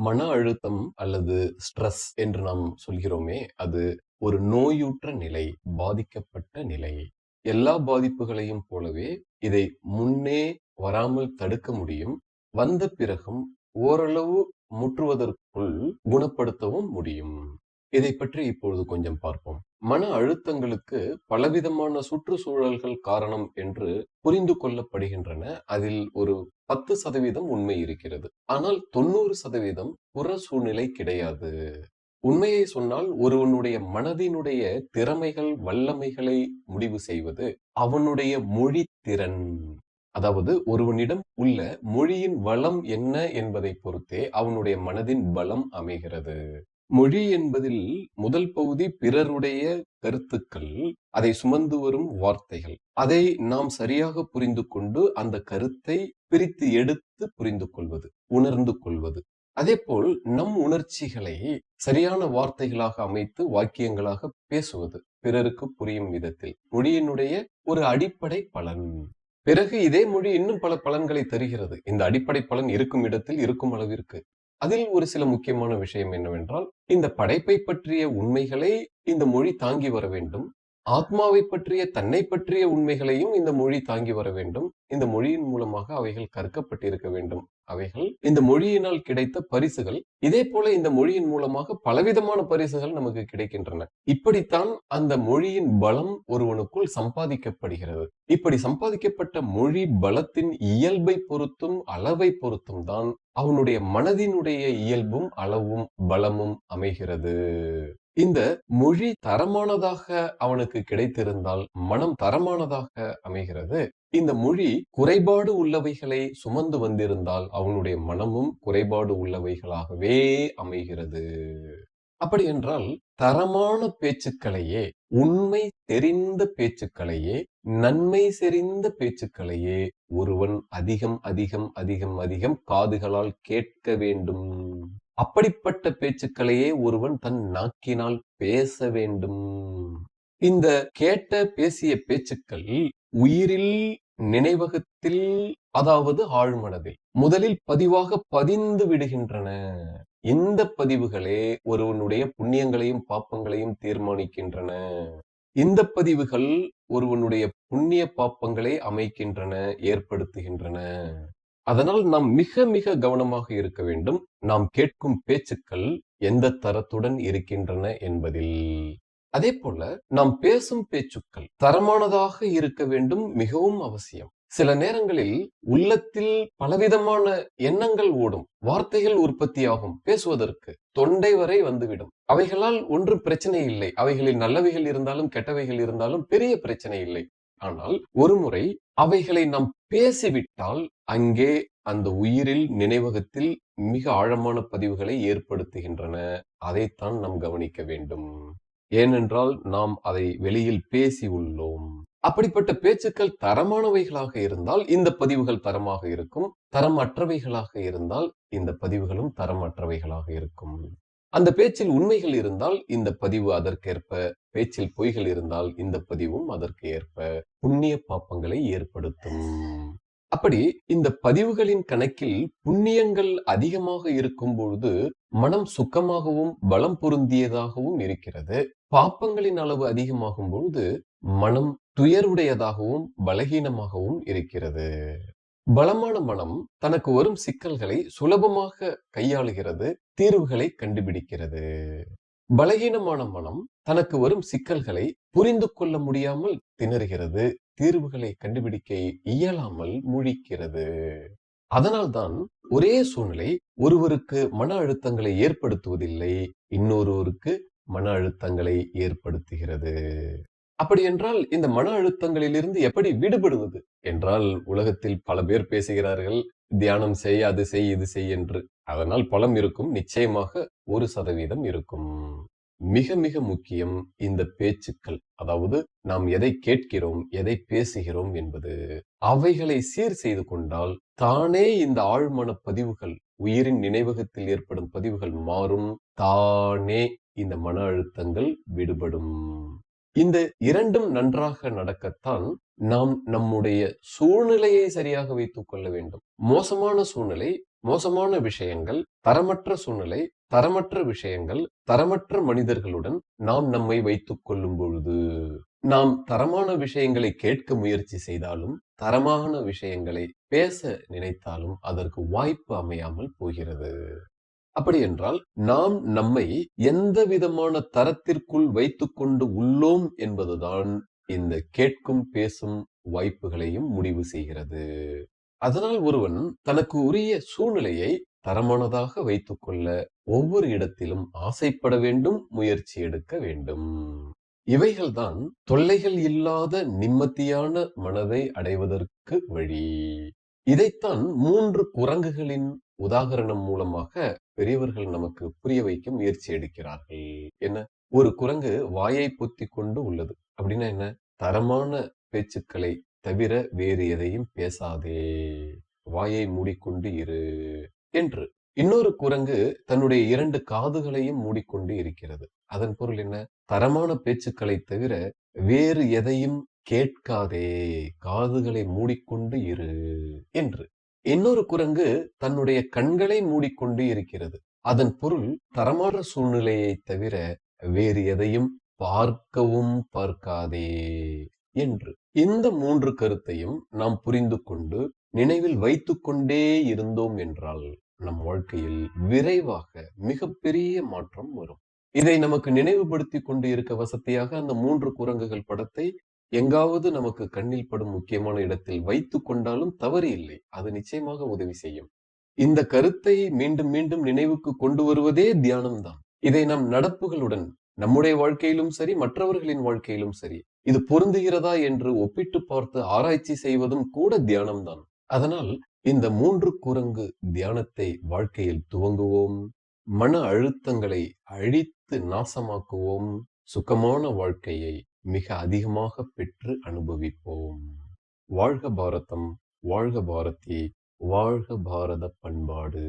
மன அழுத்தம் அல்லது ஸ்ட்ரெஸ் என்று நாம் சொல்கிறோமே அது ஒரு நோயுற்ற நிலை பாதிக்கப்பட்ட நிலை. எல்லா பாதிப்புகளையும் போலவே இதை முன்னே வராமல் தடுக்க முடியும். வந்த பிறகும் ஓரளவு முற்றுவதற்குள் குணப்படுத்தவும் முடியும். இதை பற்றி இப்பொழுது கொஞ்சம் பார்ப்போம். மன அழுத்தங்களுக்கு பலவிதமான சுற்றுச்சூழல்கள் காரணம் என்று புரிந்து கொள்ளப்படுகின்றன. அதில் ஒரு பத்து சதவீதம் உண்மை இருக்கிறது. ஆனால் தொண்ணூறு சதவீதம் புற சூழ்நிலை கிடையாது. உண்மையை சொன்னால் ஒருவனுடைய மனதினுடைய திறமைகள் வல்லமைகளை முடிவு செய்வது அவனுடைய மொழி திறன். அதாவது ஒருவனிடம் உள்ள மொழியின் வளம் என்ன என்பதை பொறுத்தே அவனுடைய மனதின் பலம் அமைகிறது. மொழி என்பதில் முதல் பகுதி பிறருடைய கருத்துக்கள் அதை சுமந்து வரும் வார்த்தைகள். அதை நாம் சரியாக புரிந்து கொண்டு அந்த கருத்தை பிரித்து எடுத்து புரிந்து கொள்வது உணர்ந்து கொள்வது. அதே போல் நம் உணர்ச்சிகளை சரியான வார்த்தைகளாக அமைத்து வாக்கியங்களாக பேசுவது பிறருக்கு புரியும் விதத்தில். மொழியினுடைய ஒரு அடிப்படை பலன். பிறகு இதே மொழி இன்னும் பல பலன்களை தருகிறது. இந்த அடிப்படை பலன் இருக்கும் இடத்தில் இருக்கும் அளவிற்கு. அதில் ஒரு சில முக்கியமான விஷயம் என்னவென்றால் இந்த படைப்பை பற்றிய உண்மைகளை இந்த மொழி தாங்கி வர வேண்டும். ஆத்மாவை பற்றிய தன்னை பற்றிய உண்மைகளையும் இந்த மொழி தாங்கி வர வேண்டும். இந்த மொழியின் மூலமாக அவைகள் கற்கப்பட்டிருக்க வேண்டும். அவைகள் இந்த மொழியினால் கிடைத்த பரிசுகள் இதே போல இந்த மொழியின் மூலமாக பலவிதமான பரிசுகள் நமக்கு கிடைக்கின்றன. இப்படித்தான் அந்த மொழியின் பலம் ஒருவனுக்குள் சம்பாதிக்கப்படுகிறது. இப்படி சம்பாதிக்கப்பட்ட மொழி பலத்தின் இயல்பை பொறுத்தும் அளவை பொறுத்தும் தான் அவனுடைய மனதினுடைய இயல்பும் அளவும் பலமும் அமைகிறது. இந்த மொழி தரமானதாக அவனுக்கு கிடைத்திருந்தால் மனம் தரமானதாக அமைகிறது. இந்த மொழி குறைபாடு உள்ளவைகளை சுமந்து வந்திருந்தால் அவனுடைய மனமும் குறைபாடு உள்ளவைகளாகவே அமைகிறது. அப்படி என்றால் தரமான பேச்சுக்களையே உண்மை தெரிந்த பேச்சுக்களையே நன்மை செறிந்த பேச்சுக்களையே ஒருவன் அதிகம் அதிகம் அதிகம் அதிகம் காதுகளால் கேட்க வேண்டும். அப்படிப்பட்ட பேச்சுக்களையே ஒருவன் தன் நாக்கினால் பேச வேண்டும். இந்த கேட்ட பேசிய பேச்சுக்கள் உயிரில் நினைவகத்தில் அதாவது ஆழ்மனதில் முதலில் பதிவாக பதிந்து விடுகின்றன. இந்த பதிவுகளே ஒருவனுடைய புண்ணியங்களையும் பாப்பங்களையும் தீர்மானிக்கின்றன. இந்த பதிவுகள் ஒருவனுடைய புண்ணிய பாப்பங்களை அமைக்கின்றன ஏற்படுத்துகின்றன. அதனால் நாம் மிக மிக கவனமாக இருக்க வேண்டும். நாம் கேட்கும் பேச்சுக்கள் எந்த தரத்துடன் இருக்கின்றன என்பதில். அதே போல நாம் பேசும் பேச்சுக்கள் தரமானதாக இருக்க வேண்டும் மிகவும் அவசியம். சில நேரங்களில் உள்ளத்தில் பலவிதமான எண்ணங்கள் ஓடும் வார்த்தைகள் உற்பத்தியாகும் பேசுவதற்கு தொண்டை வரை வந்துவிடும். அவைகளால் ஒன்றும் பிரச்சனை இல்லை. அவைகளில் நல்லவைகள் இருந்தாலும் கெட்டவைகள் இருந்தாலும் பெரிய பிரச்சனை இல்லை. ஆனால் ஒருமுறை அவைகளை நாம் பேசிவிட்டால் அங்கே அந்த உயிரில் நினைவகத்தில் மிக ஆழமான பதிவுகளை ஏற்படுத்துகின்றன. அதைத்தான் நாம் கவனிக்க வேண்டும். ஏனென்றால் நாம் அதை வெளியில் பேசி உள்ளோம். அப்படிப்பட்ட பேச்சுக்கள் தரமானவைகளாக இருந்தால் இந்த பதிவுகள் தரமாக இருக்கும். தரமற்றவைகளாக இருந்தால் இந்த பதிவுகளும் தரமற்றவைகளாக இருக்கும். அந்த பேச்சில் உண்மைகள் இருந்தால் இந்த பதிவு அதற்கேற்ப பேச்சில் பொய்கள் இருந்தால் இந்த பதிவும் அதற்கு ஏற்ப புண்ணிய பாப்பங்களை ஏற்படுத்தும். அப்படி இந்த பதிவுகளின் கணக்கில் புண்ணியங்கள் அதிகமாக இருக்கும் பொழுது மனம் சுக்கமாகவும் பலம் பொருந்தியதாகவும் இருக்கிறது. பாப்பங்களின் அளவு அதிகமாகும் பொழுது மனம் துயருடையதாகவும் பலகீனமாகவும் இருக்கிறது. பலமான மனம் தனக்கு வரும் சிக்கல்களை சுலபமாக கையாளுகிறது தீர்வுகளை கண்டுபிடிக்கிறது. பலகீனமான மனம் தனக்கு வரும் சிக்கல்களை புரிந்து கொள்ள முடியாமல் திணறுகிறது தீர்வுகளை கண்டுபிடிக்க இயலாமல் முழிக்கிறது. அதனால்தான் ஒரே சூழ்நிலை ஒருவருக்கு மன அழுத்தங்களை ஏற்படுத்துவதில்லை இன்னொருவருக்கு மன அழுத்தங்களை ஏற்படுத்துகிறது. அப்படி என்றால் இந்த மன அழுத்தங்களிலிருந்து எப்படி விடுபடுவது? என்றால் உலகத்தில் பல பேர் பேசுகிறார்கள் தியானம் செய் அது செய் இது செய் என்று. அதனால் பலம் இருக்கும். நிச்சயமாக ஒரு சதவீதம் இருக்கும். மிக மிக முக்கியம் இந்த பேச்சுக்கள். அதாவது நாம் எதை கேட்கிறோம் எதை பேசுகிறோம் என்பது. அவைகளை சீர் செய்து கொண்டால் தானே இந்த ஆழ்மன பதிவுகள் உயிரின் நினைவகத்தில் ஏற்படும் பதிவுகள் மாறும். தானே இந்த மன அழுத்தங்கள் விடுபடும். இந்த இரண்டும் நன்றாக நடக்கத்தான் நாம் நம்முடைய சூழ்நிலையை சரியாக வைத்துக் கொள்ள வேண்டும். மோசமான சூழ்நிலை மோசமான விஷயங்கள் தரமற்ற சூழ்நிலை தரமற்ற விஷயங்கள் தரமற்ற மனிதர்களுடன் நாம் நம்மை வைத்துக் கொள்ளும் பொழுது நாம் தரமான விஷயங்களை கேட்க முயற்சி செய்தாலும் தரமான விஷயங்களை பேச நினைத்தாலும் அதற்கு வாய்ப்பு அமையாமல் போகிறது. அப்படி என்றால் நாம் நம்மை எந்த விதமான தரத்திற்குள் வைத்துக் கொண்டு உள்ளோம் என்பதுதான் இந்த கேட்கும் பேசும் வாய்ப்புகளையும் முடிவு செய்கிறது. அதனால் ஒருவன் தனக்கு உரிய சூழ்நிலையை தரமானதாக வைத்துக் கொள்ள ஒவ்வொரு இடத்திலும் ஆசைப்பட வேண்டும் முயற்சி எடுக்க வேண்டும். இவைகள்தான் தொல்லைகள் இல்லாத நிம்மதியான மனதை அடைவதற்கு வழி. இதைத்தான் மூன்று குரங்குகளின் உதாகரணம் மூலமாக பெரியவர்கள் நமக்கு புரிய வைக்க முயற்சி எடுக்கிறார்கள். என்ன? ஒரு குரங்கு வாயை பொத்தி கொண்டு உள்ளது. அப்படின்னா என்ன? தரமான பேச்சுக்களை தவிர வேறு எதையும் பேசாதே. வாயை மூடிக்கொண்டு இரு என்று. இன்னொரு குரங்கு தன்னுடைய இரண்டு காதுகளையும் மூடிக்கொண்டு இருக்கிறது. அதன் பொருள் என்ன? தரமான பேச்சுக்களை தவிர வேறு எதையும் கேட்காதே. காதுகளை மூடிக்கொண்டு இரு என்று. இன்னொரு குரங்கு தன்னுடைய கண்களை மூடிக்கொண்டு இருக்கிறது. அதன் பொருள் தரமான சூழ்நிலையை தவிர வேறு எதையும் பார்க்கவும் பார்க்காதே. என்று. இந்த மூன்று கருத்தையும் நாம் புரிந்து கொண்டு நினைவில் வைத்துக் கொண்டே இருந்தோம் என்றால் நம் வாழ்க்கையில் விரைவாக மிகப்பெரிய மாற்றம் வரும். இதை நமக்கு நினைவுபடுத்தி கொண்டு இருக்க வசதியாக அந்த மூன்று குரங்குகள் படத்தை எங்காவது நமக்கு கண்ணில் படும் முக்கியமான இடத்தில் வைத்துக் கொண்டாலும் தவறு இல்லை. அது நிச்சயமாக உதவி செய்யும். இந்த கருத்தை மீண்டும் மீண்டும் நினைவுக்கு கொண்டு வருவதே தியானம்தான். இதை நாம் நடப்புகளுடன் நம்முடைய வாழ்க்கையிலும் சரி மற்றவர்களின் வாழ்க்கையிலும் சரி இது பொருந்துகிறதா என்று ஒப்பிட்டு பார்த்து ஆராய்ச்சி செய்வதும் கூட தியானம்தான். அதனால் இந்த மூன்று குரங்கு தியானத்தை வாழ்க்கையில் துவங்குவோம். மன அழுத்தங்களை அழித்து நாசமாக்குவோம். சுகமான வாழ்க்கையை மிக அதிகமாக பெற்று அனுபவிப்போம். வாழ்க பாரதம் வாழ்க பாரதி வாழ்க பாரத பண்பாடு.